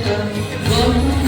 我。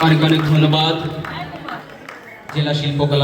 অনেক অনেক ধন্যবাদ। জেলা শিল্পকলা